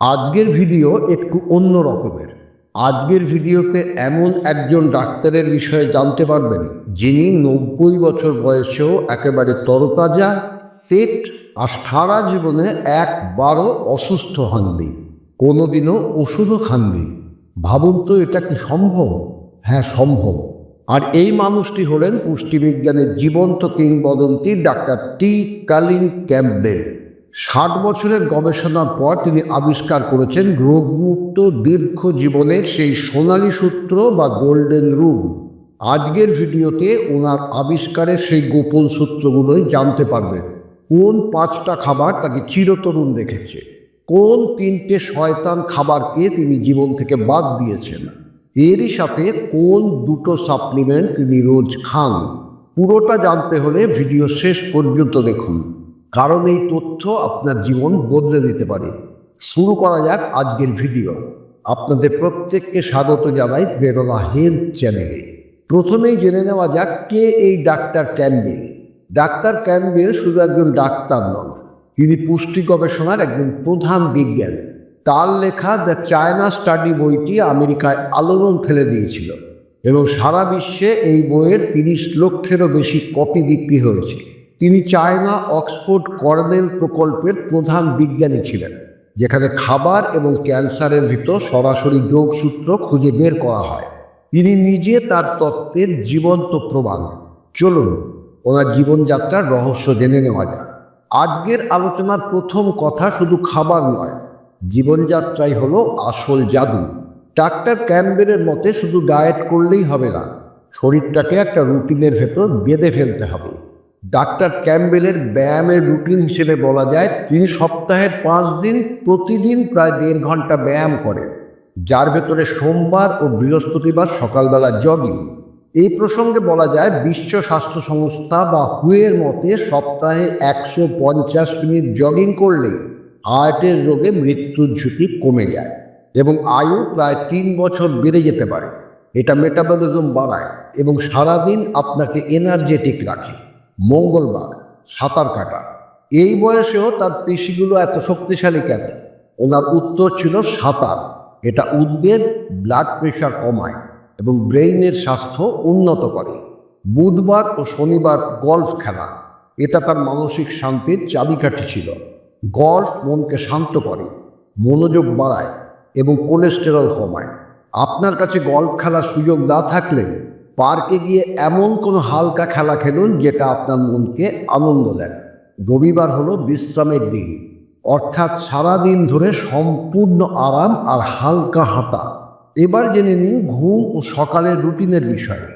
আজকের ভিডিও একটু অন্য রকমের। আজকের ভিডিওতে এমন একজন ডাক্তারের বিষয়ে জানতে পারবেন, যিনি নব্বই বছর বয়সেও একেবারে তরতাজা, সেট আর সারা জীবনে একবারও অসুস্থ হননি, কোনোদিনও ওষুধও খাননি। ভাবুন তো, এটা কি সম্ভব? হ্যাঁ সম্ভব। আর এই মানুষটি হলেন পুষ্টিবিজ্ঞানের জীবন্ত কিংবদন্তি ডাক্তার টি. কালিন ক্যাম্পবেল। ষাট বছরের গবেষণার পর তিনি আবিষ্কার করেছেন রোগমুক্ত দীর্ঘ জীবনের সেই সোনালি সূত্র বা গোল্ডেন রুল আজকের ভিডিওতে ওনার আবিষ্কারের সেই গোপন সূত্রগুলোই জানতে পারবেন। কোন পাঁচটা খাবার তাকে চিরতরুণ দেখেছে? কোন তিনটে শয়তান খাবারকে তিনি জীবন থেকে বাদ দিয়েছেন? এরই সাথে কোন দুটো সাপ্লিমেন্ট তিনি রোজ খান? পুরোটা জানতে হলে ভিডিও শেষ পর্যন্ত দেখুন। কারণ এই তথ্য আপনার জীবন বদলে দিতে পারে। শুরু করা যাক আজকের ভিডিও। আপনাদের প্রত্যেককে স্বাগত জানাই প্রেরণা হেলথ চ্যানেলে। প্রথমেই জেনে নেওয়া যাক কে এই ডাক্তার ক্যাম্বেল। ডাক্তার ক্যাম্বেল শুধু একজন ডাক্তার নন, তিনি পুষ্টি গবেষণার একজন প্রধান বিজ্ঞানী। তার লেখা দ্য চায়না স্টাডি বইটি আমেরিকায় আলোড়ন ফেলে দিয়েছিল এবং সারা বিশ্বে এই বইয়ের তিরিশ লক্ষেরও বেশি কপি বিক্রি হয়েছে। তিনি চায়না অক্সফোর্ড কর্নেল প্রকল্পের প্রধান বিজ্ঞানী ছিলেন, যেখানে খাবার এবং ক্যান্সারের ভিতর সরাসরি যোগসূত্র খুঁজে বের করা হয়। তিনি নিজে তার তত্ত্বের জীবন্ত প্রমাণ। চলুন, ওনার জীবনযাত্রার রহস্য জেনে নেওয়া যাক। আজকের আলোচনার প্রথম কথা শুধু খাবার নয়, জীবনযাত্রাই হলো আসল জাদু। ডাক্তার ক্যাম্বেলের মতে শুধু ডায়েট করলেই হবে না, শরীরটাকে একটা রুটিনের ভেতর বেঁধে ফেলতে হবে। ডাক্তার ক্যাম্বেলের ব্যায়ামের রুটিন হিসেবে বলা যায়, তিনি সপ্তাহের পাঁচ দিন প্রতিদিন প্রায় দেড় ঘণ্টা ব্যায়াম করেন, যার ভেতরে সোমবার ও বৃহস্পতিবার সকালবেলা জগিং। এই প্রসঙ্গে বলা যায়, বিশ্ব স্বাস্থ্য সংস্থা বা হুয়ের মতে সপ্তাহে একশো পঞ্চাশ মিনিট জগিং করলে হার্টের রোগে মৃত্যুর ঝুঁকি কমে যায় এবং আয়ু প্রায় তিন বছর বেড়ে যেতে পারে। এটা মেটাবলিজম বাড়ায় এবং সারাদিন আপনাকে এনার্জেটিক রাখে। মঙ্গলবার, সাঁতার কাটা। এই বয়সেও তার পেশিগুলো এত শক্তিশালী কেন? ওনার উত্তর ছিল সাঁতার। এটা উদ্বেগ ব্লাড প্রেশার কমায় এবং ব্রেইনের স্বাস্থ্য উন্নত করে। বুধবার ও শনিবার গলফ খেলা। এটা তার মানসিক শান্তির চাবিকাঠি ছিল। গলফ মনকে শান্ত করে, মনোযোগ বাড়ায় এবং কোলেস্টেরল কমায়। আপনার কাছে গলফ খেলার সুযোগ না থাকলে পার্কে গিয়ে এমন কোনো হালকা খেলা খেলুন যেটা আপনার মনকে আনন্দ দেয়। রবিবার হলো বিশ্রামের দিন। অর্থাৎ সারা দিন ধরে সম্পূর্ণ আরাম আর হালকা হাঁটা। এবার জেনে নিন ঘুম ও সকালের রুটিনের বিষয়ে।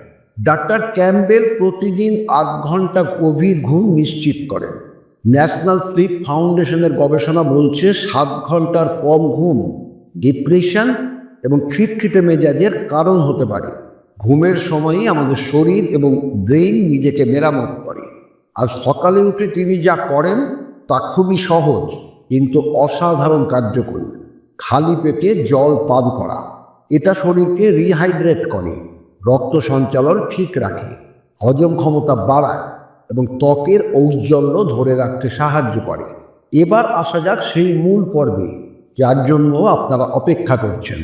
ডাক্তার ক্যাম্বেল প্রতিদিন আট ঘণ্টা গভীর ঘুম নিশ্চিত করেন। ন্যাশনাল স্লিপ ফাউন্ডেশনের গবেষণা বলছে সাত ঘণ্টার কম ঘুম ডিপ্রেশন এবং খিটখিটে মেজাজের কারণ হতে পারে। ঘুমের সময়ই আমাদের শরীর এবং ব্রেইন নিজেকে মেরামত করে। আর সকালে উঠে তিনি যা করেন তা খুবই সহজ, কিন্তু অসাধারণ কার্যকরী। খালি পেটে জল পান করা, এটা শরীরকে রিহাইড্রেট করে, রক্ত সঞ্চালন ঠিক রাখে, হজম ক্ষমতা বাড়ায় এবং ত্বকের ঔজ্জ্বল্য ধরে রাখতে সাহায্য করে। এবার আসা যাক সেই মূল পর্বে, যার জন্য আপনারা অপেক্ষা করছেন।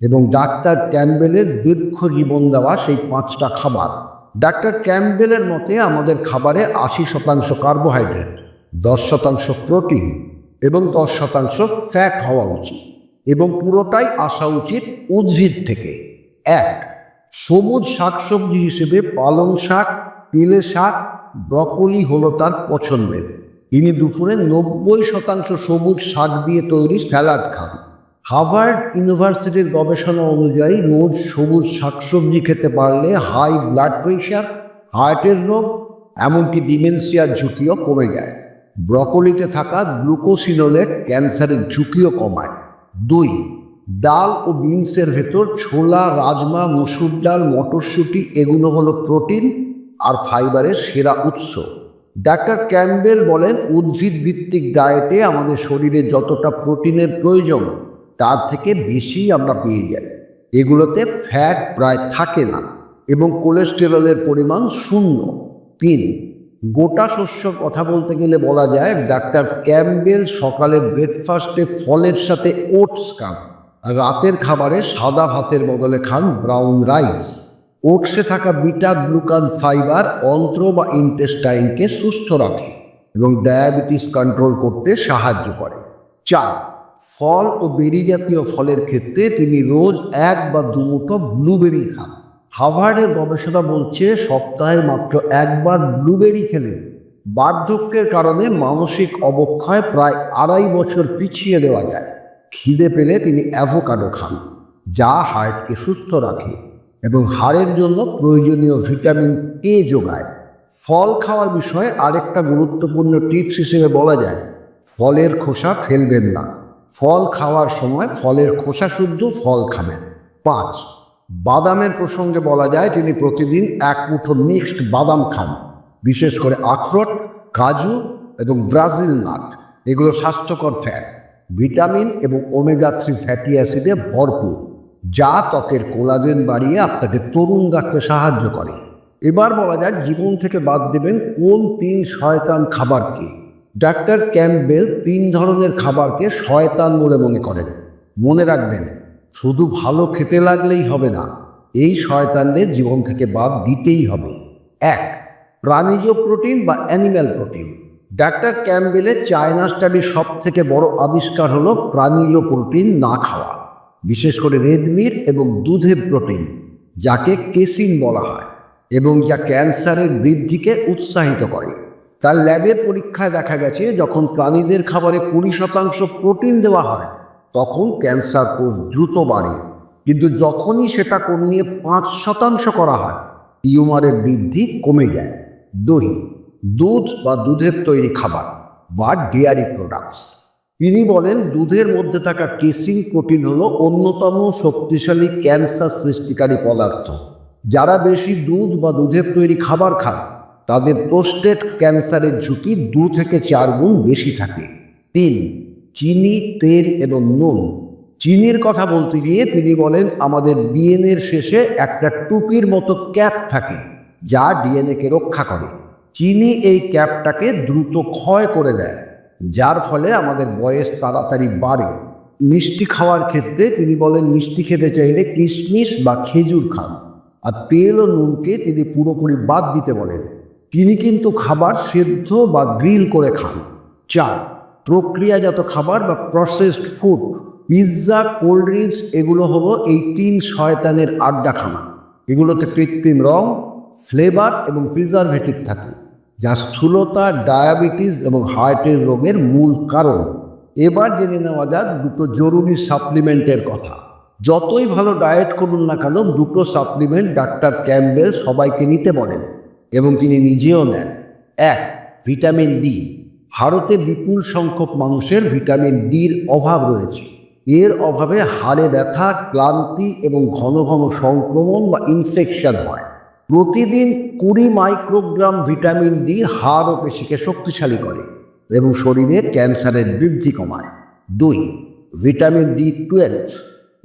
এবং ডাক্তার ক্যাম্বেলের দীর্ঘ জীবন দেওয়া সেই পাঁচটা খাবার। ডাক্তার ক্যাম্বেলের মতে আমাদের খাবারে আশি শতাংশ কার্বোহাইড্রেট, দশ শতাংশ প্রোটিন এবং দশ শতাংশ ফ্যাট হওয়া উচিত এবং পুরোটাই আসা উচিত উদ্ভিদ থেকে। এক, সবুজ শাকসবজি হিসেবে পালং শাক তেলে শাক, ব্রকলি হলো তার পছন্দের। তিনি দুপুরে নব্বই শতাংশ সবুজ শাক দিয়ে তৈরি স্যালাড খান। হার্ভার্ড ইউনিভার্সিটির গবেষণা অনুযায়ী রোজ সবুজ শাকসবজি খেতে পারলে হাই ব্লাড প্রেশার, হার্টের রোগ, এমনকি ডিমেনশিয়ার ঝুঁকিও কমে যায়। ব্রকলিতে থাকা গ্লুকোসিনোলেট ক্যান্সারের ঝুঁকিও কমায়। দুই, ডাল ও বিনসের ভেতর ছোলা, রাজমা, মসুর ডাল, মটরশুঁটি এগুলো হলো প্রোটিন আর ফাইবারের সেরা উৎস। ডাক্তার ক্যাম্বেল বলেন উদ্ভিদ ভিত্তিক ডায়েটে আমাদের শরীরে যতটা প্রোটিনের প্রয়োজন তার থেকে বেশি আমরা পেয়ে যাই। এগুলোতে ফ্যাট প্রায় থাকে না এবং কোলেস্টেরলের পরিমাণ শূন্য। তিন, গোটা শস্য কথা বলতে গেলে বলা যায় ডাক্তার ক্যাম্বেল সকালে ব্রেকফাস্টে ফলের সাথে ওটস খান। রাতের খাবারে সাদা ভাতের বদলে খান ব্রাউন রাইস। ওটসে থাকা বিটা, গ্লুকান, ফাইবার অন্ত্র বা ইন্টেস্টাইনকে সুস্থ রাখে এবং ডায়াবেটিস কন্ট্রোল করতে সাহায্য করে। চার ফল ও বেরি জাতীয় ফলের ক্ষেত্রে তিনি রোজ এক বা দুমুটো ব্লুবেরি খান। হাভার্ডের গবেষণা বলছে সপ্তাহে মাত্র একবার ব্লুবেরি খেলে বার্ধক্যের কারণে মানসিক অবক্ষয় প্রায় আড়াই বছর পিছিয়ে দেওয়া যায়। খিদে পেলে তিনি অ্যাভোকাডো খান, যা হার্টকে সুস্থ রাখে এবং হাড়ের জন্য প্রয়োজনীয় ভিটামিন এ যোগায়। ফল খাওয়ার বিষয়ে আরেকটা গুরুত্বপূর্ণ টিপস হিসেবে বলা যায়, ফলের খোসা ফেলবেন না। ফল খাওয়ার সময় ফলের খোসা শুদ্ধ ফল খাবেন। পাঁচ, বাদামের প্রসঙ্গে বলা যায় তিনি প্রতিদিন এক মুঠো মিক্সড বাদাম খান, বিশেষ করে আখরোট, কাজু এবং ব্রাজিল নাট। এগুলো স্বাস্থ্যকর ফ্যাট ভিটামিন এবং ওমেগা থ্রি ফ্যাটি অ্যাসিডে ভরপুর, যা ত্বকের কোলাজেন বাড়িয়ে আপনাকে তরুণ রাখতে সাহায্য করে। এবার বলা যায় জীবন থেকে বাদ দেবেন কোন তিন শয়তান খাবারকে ডাক্তার ক্যাম্পবেল তিন ধরনের খাবারকে শয়তান বলে মনে করেন। মনে রাখবেন, শুধু ভালো খেতে লাগলেই হবে না, এই শয়তানদের জীবন থেকে বাদ দিতেই হবে। এক, প্রাণীজ প্রোটিন বা অ্যানিম্যাল প্রোটিন। ডাক্তার ক্যাম্পবেলের চায়না স্টাডির সব থেকে বড় আবিষ্কার হলো প্রাণীজ প্রোটিন না খাওয়া, বিশেষ করে রেডমির এবং দুধের প্রোটিন, যাকে কেসিন বলা হয় এবং যা ক্যান্সারের বৃদ্ধিকে উৎসাহিত করে। তার ল্যাবের পরীক্ষায় দেখা গেছে, যখন প্রাণীদের খাবারে কুড়ি শতাংশ প্রোটিন দেওয়া হয়, তখন ক্যান্সার কোষ দ্রুত বাড়ে। কিন্তু যখনই সেটা কমিয়ে পাঁচ শতাংশ করা হয় টিউমারের বৃদ্ধি কমে যায়। দই, দুধ বা দুধের তৈরি খাবার বা ডেয়ারি প্রোডাক্টস তিনি বলেন, দুধের মধ্যে থাকা কেসিং প্রোটিন হলো অন্যতম শক্তিশালী ক্যান্সার সৃষ্টিকারী পদার্থ। যারা বেশি দুধ বা দুধের তৈরি খাবার খান তাদের প্রোস্টেট ক্যান্সারের ঝুঁকি দু থেকে চার গুণ বেশি থাকে। তিন, চিনি, তেল এবং নুন। চিনির কথা বলতে গিয়ে তিনি বলেন, আমাদের ডিএনএর শেষে একটা টুপির মতো ক্যাপ থাকে, যা ডিএনএকে রক্ষা করে। চিনি এই ক্যাপটাকে দ্রুত ক্ষয় করে দেয়, যার ফলে আমাদের বয়স তাড়াতাড়ি বাড়ে। মিষ্টি খাওয়ার ক্ষেত্রে তিনি বলেন, মিষ্টি খেতে চাইলে কিশমিশ বা খেজুর খান। আর তেল ও নুনকে তিনি পুরোপুরি বাদ দিতে বলেন। তিনি কিন্তু খাবার সেদ্ধ বা গ্রিল করে খান। চার, প্রক্রিয়াজাত খাবার বা processed food pizza cold drinks এগুলো হলো এই তিন শয়তানের আড্ডাখানা। এগুলোতে কৃত্রিম রং ফ্লেভার এবং প্রিজারভেটিভ থাকে, যা স্থূলতা ডায়াবেটিস এবং হার্টের রোগের মূল কারণ। এবার জেনে নেওয়া যাক দুটো জরুরি সাপ্লিমেন্টের কথা। যতই ভালো ডায়েট করুন না কেন, দুটো সাপ্লিমেন্ট ডাক্তার ক্যাম্বেল সবাইকে নিতে বলেন। এবং তিনি নিজেও নেন। এক, ভিটামিন ডি। ভারতে বিপুল সংখ্যক মানুষের ভিটামিন ডির অভাব রয়েছে। এর অভাবে হাড়ে ব্যথা, ক্লান্তি এবং ঘন ঘন সংক্রমণ বা ইনফেকশন হয়। প্রতিদিন কুড়ি মাইক্রোগ্রাম ভিটামিন ডি হাড় ও পেশিকে শক্তিশালী করে এবং শরীরে ক্যান্সারের বৃদ্ধি কমায়। দুই, vitamin D twelve.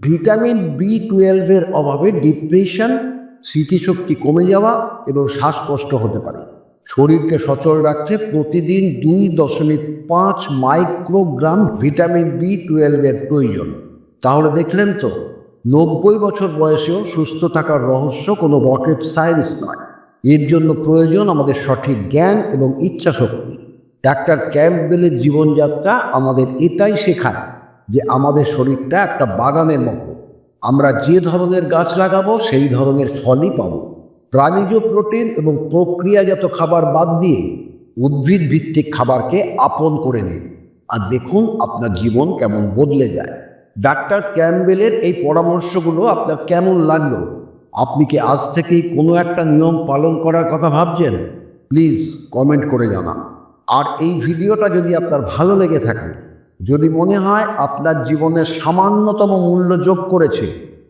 Vitamin B টুয়েলভের অভাবে ডিপ্রেশন স্মৃতিশক্তি কমে যাওয়া এবং শ্বাসকষ্ট হতে পারে। শরীরকে সচল রাখতে প্রতিদিন দুই দশমিক পাঁচ মাইক্রোগ্রাম ভিটামিন বি টুয়েলভের প্রয়োজন। তাহলে দেখলেন তো, নব্বই বছর বয়সেও সুস্থ থাকার রহস্য কোনো রকেট সায়েন্স নয়। এর জন্য প্রয়োজন আমাদের সঠিক জ্ঞান এবং ইচ্ছা শক্তি ডাক্তার ক্যাম্পবেলের জীবনযাত্রা আমাদের এটাই শেখায় যে আমাদের শরীরটা একটা বাগানের মতো। আমরা যে ধরনের গাছ লাগাবো, সেই ধরনের ফলই পাবো। প্রাণীজ প্রোটিন এবং প্রক্রিয়াজাত খাবার বাদ দিয়ে উদ্ভিদ ভিত্তিক খাবারকে আপন করে নিন। আর দেখুন আপনার জীবন কেমন বদলে যায়। ডাক্তার ক্যাম্বেলের এই পরামর্শগুলো আপনার কেমন লাগল? আপনি কি আজ থেকেই কোনো একটা নিয়ম পালন করার কথা ভাবছেন? প্লিজ কমেন্ট করে জানান। আর এই ভিডিওটা যদি আপনার ভালো লেগে থাকে যদি মনে হয় আপনার জীবনে সামান্যতম মূল্য যোগ করেছে,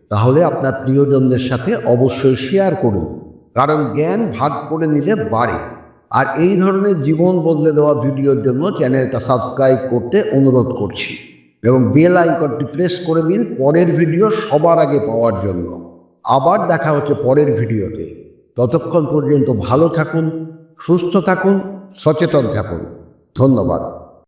তাহলে আপনার প্রিয়জনদের সাথে অবশ্যই শেয়ার করুন। কারণ জ্ঞান ভাগ করে নিলে বাড়ে। আর এই ধরনের জীবন বদলে দেওয়া ভিডিওর জন্য চ্যানেলটা সাবস্ক্রাইব করতে অনুরোধ করছি এবং বেল আইকনটি প্রেস করে দিন পরের ভিডিও সবার আগে পাওয়ার জন্য। আবার দেখা হচ্ছে পরের ভিডিওতে। ততক্ষণ পর্যন্ত ভালো থাকুন, সুস্থ থাকুন, সচেতন থাকুন। ধন্যবাদ।